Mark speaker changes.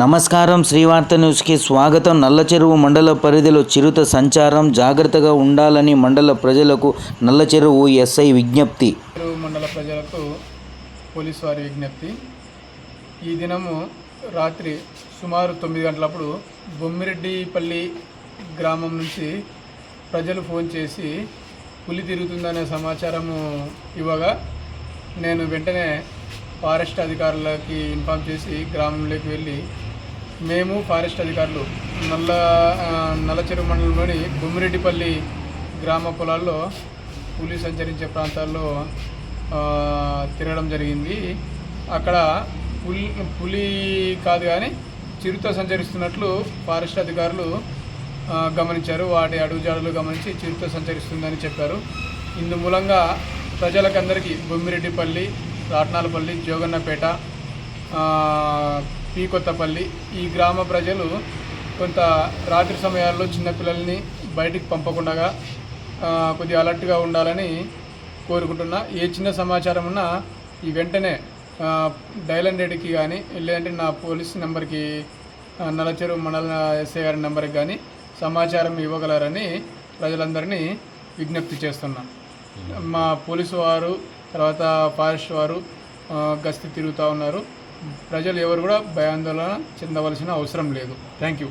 Speaker 1: నమస్కారం. శ్రీవార్త న్యూస్కి స్వాగతం. నల్లచెరువు మండల పరిధిలో చిరుత సంచారం. జాగ్రత్తగా ఉండాలని మండల ప్రజలకు నల్లచెరువు ఎస్ఐ విజ్ఞప్తి.
Speaker 2: చెరువు మండల ప్రజలకు పోలీసు వారి విజ్ఞప్తి. ఈ దినము రాత్రి సుమారు తొమ్మిది గంటలప్పుడు బొమ్మిరెడ్డిపల్లి గ్రామం నుంచి ప్రజలు ఫోన్ చేసి పులి తిరుగుతుందనే సమాచారము ఇవ్వగా నేను వెంటనే ఫారెస్ట్ అధికారులకి ఇన్ఫామ్ చేసి గ్రామంలోకి వెళ్ళి మేము ఫారెస్ట్ అధికారులు నల్ల ఆ, నల్లచెరువు మండలంలోని బొమ్మిరెడ్డిపల్లి గ్రామ పొలాల్లో పులి సంచరించే ప్రాంతాల్లో తిరగడం జరిగింది. అక్కడ పులి పులి కాదు కానీ చిరుత సంచరిస్తున్నట్లు ఫారెస్ట్ అధికారులు గమనించారు. వాటి అడుగుజాడలు గమనించి చిరుత సంచరిస్తుందని చెప్పారు. ఇందు మూలంగా ప్రజలకందరికీ బొమ్మిరెడ్డిపల్లి రాట్నాలపల్లి జోగన్నపేట పీ కొత్తపల్లి ఈ గ్రామ ప్రజలు కొంత రాత్రి సమయాల్లో చిన్నపిల్లల్ని బయటికి పంపకుండా కొద్దిగా అలర్ట్గా ఉండాలని కోరుకుంటున్నా. ఏ చిన్న సమాచారం ఉన్నా ఈ వెంటనే ఆ, డయల్ హండ్రెడ్కి కానీ లేదంటే నా పోలీస్ నెంబర్కి ఆ, నల్లచెరువు మండల ఎస్ఐ గారి నెంబర్కి కానీ సమాచారం ఇవ్వగలరని ప్రజలందరినీ విజ్ఞప్తి చేస్తున్నా. మా పోలీసు వారు తర్వాత ఫారెస్ట్ వారు గస్తీ తిరుగుతూ ఉన్నారు. ప్రజలు ఎవరు కూడా భయాందోళన చెందవలసిన అవసరం లేదు. Thank you